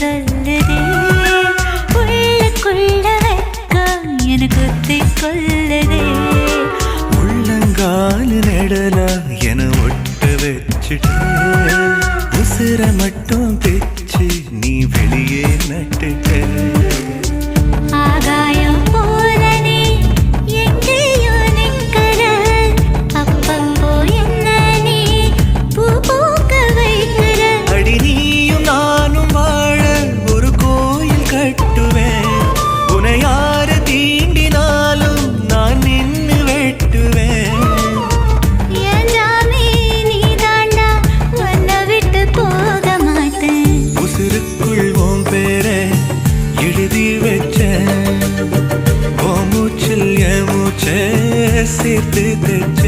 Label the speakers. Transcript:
Speaker 1: சொல்லுதே உள்ளுக்குள்ள வைக்க எனக்கு சொல்லுதே
Speaker 2: உள்ளங்கால் நடலா என ஒட்டு வச்சுட்டு உசுர மட்டும் பிச்சு நீ வெளியே நட்டுட்ட. பேரை எழுதி வச்ச. ஓ மூச்சில் என் மூச்சை சேர்த்து தைச்ச.